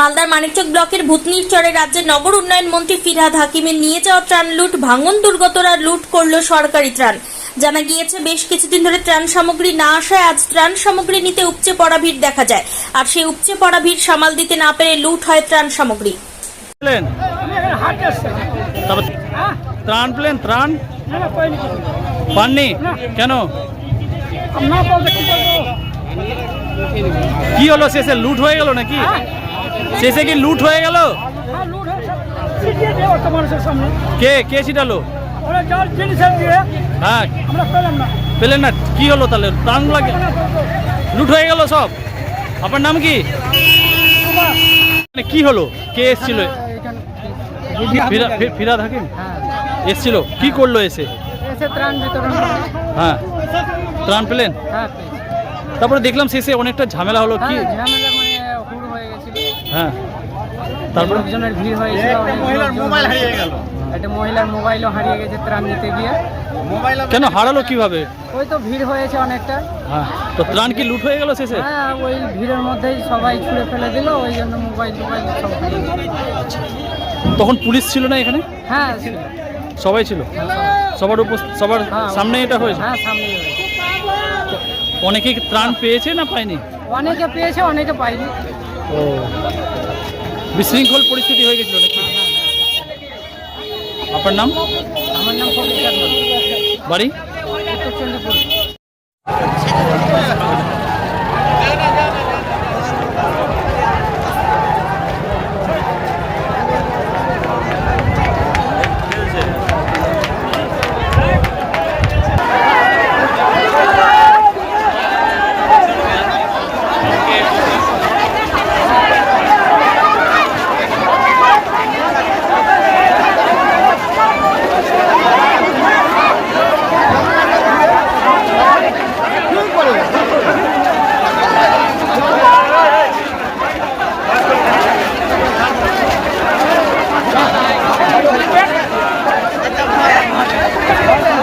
মালদার মানিকচক ব্লকের ভূতনির চরে রাজ্যের নগর উন্নয়ন মন্ত্রী ফিরহাদ হাকিমের নিয়ে যাওয়া ত্রাণ লুট, ভাঙন দুর্গতরা লুট করল সরকারি ত্রাণ। জানা গিয়েছে, বেশ কিছুদিন ধরে ত্রাণ সামগ্রী না আসায় আজ ত্রাণ সামগ্রী নিতে উপচে পড়া ভিড় দেখা যায়। আর সেই উপচে পড়া ভিড় সামাল দিতে না পেরে লুট হয় ত্রাণ সামগ্রী। ত্রাণ প্লেন, ত্রাণ? পাননি? কেন? কি হলো, শেষে লুট হয়ে গেল নাকি? শেষে কি লুট হয়ে গেল? হ্যাঁ কে কে ছিটালো? হ্যাঁ। পেলেন না কি হলো তাহলে? ত্রাণ লাগে। লুট হয়ে গেল সব? আপনার নাম কি? মানে কি হলো? কে এসছিল? ফিরা- ফিরাদ হাকিম? এসছিল। কি করল এসে? হ্যাঁ। ত্রাণ পেলেন? হ্যাঁ। তারপরে দেখলাম শেষে অনেকটা ঝামেলা হলো। কি ঝামেলা মানে হুড় হয়ে গেছিল হ্যাঁ। তারপরে লোকজনের ভিড় হয়েছিল মহিলার মোবাইল হারিয়ে গেল। একটা মহিলার মোবাইলও হারিয়ে গেছে ত্রাণ নিতে গিয়ে কেন হারালো কীভাবে? ওই তো ভিড় হয়েছে অনেকটা। হ্যাঁ তো ত্রাণ কি লুট হয়ে গেল শেষে? হ্যাঁ ওই ভিড়ের মধ্যেই সবাই ছুঁড়ে ফেলে দিল ওই জন্য মোবাইল টোবাইল সব তখন পুলিশ ছিল না এখানে? হ্যাঁ ছিল। সবাই ছিল? সবার উপর সবার হ্যাঁ, সামনে এটা হয়েছে? হ্যাঁ সামনে অনেকে ত্রাণ পেয়েছে না পায়নি? অনেকে পেয়েছে অনেকে পায়নি। ও। বিশৃঙ্খল পরিস্থিতি হয়ে গেছিল নাকি? আপনার নাম? আমার নাম বাড়ি?